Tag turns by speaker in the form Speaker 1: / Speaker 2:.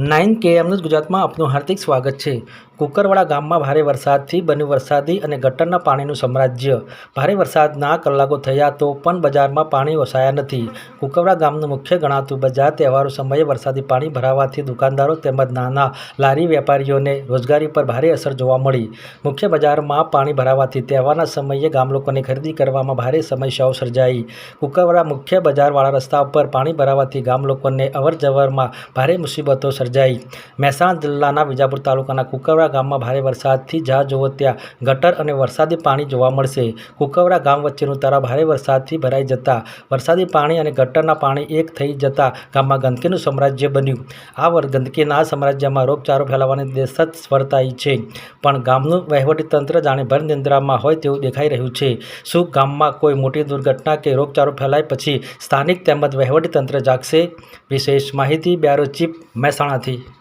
Speaker 1: Nine KM news ગુજરાતમાં આપનું હાર્દિક સ્વાગત છે. કુકરવાડા ગામમાં ભારે વરસાદથી બન્યું વરસાદી અને ગટરના પાણીનું સામ્રાજ્ય. ભારે વરસાદના કલાકો થયા તો પણ બજારમાં પાણી વસાયા નથી. કુકરવાડા ગામનું મુખ્ય ગણાતું બજાર તહેવારો સમયે વરસાદી પાણી ભરાવાથી દુકાનદારો તેમજ નાના લારી વેપારીઓને રોજગારી પર ભારે અસર જોવા મળી. મુખ્ય બજારમાં પાણી ભરાવાથી તહેવારના સમયે ગામલોકોને ખરીદી કરવામાં ભારે સમસ્યાઓ સર્જાઈ. કુકરવાડા મુખ્ય બજારવાળા રસ્તા ઉપર પાણી ભરાવાથી ગામલોકોને અવરજવરમાં ભારે મુસીબતો સર્જાઈ. મહેસાણા જિલ્લાના વિજાપુર તાલુકાના કુકવરા ગામમાં ભારે વરસાદથી જ્યાં જુઓ ત્યાં ગટર અને વરસાદી પાણી જોવા મળશે. કુકવરા ગામ વચ્ચેનું તળાવ ભારે વરસાદથી ભરાઈ જતા વરસાદી પાણી અને ગટરના પાણી એક થઈ જતા ગામમાં ગંદકીનું સામ્રાજ્ય બન્યું. આ ગંદકીના સામ્રાજ્યમાં રોગચાળો ફેલાવાની દેશત વર્તાઈ છે. પણ ગામનું વહીવટીતંત્ર જાણે ભર નિંદ્રામાં હોય તેવું દેખાઈ રહ્યું છે. શું ગામમાં કોઈ મોટી દુર્ઘટના કે રોગચાળો ફેલાય પછી સ્થાનિક તેમજ વહીવટીતંત્ર જાગશે? વિશેષ માહિતી બ્યારો ચીફ મહેસાણાથી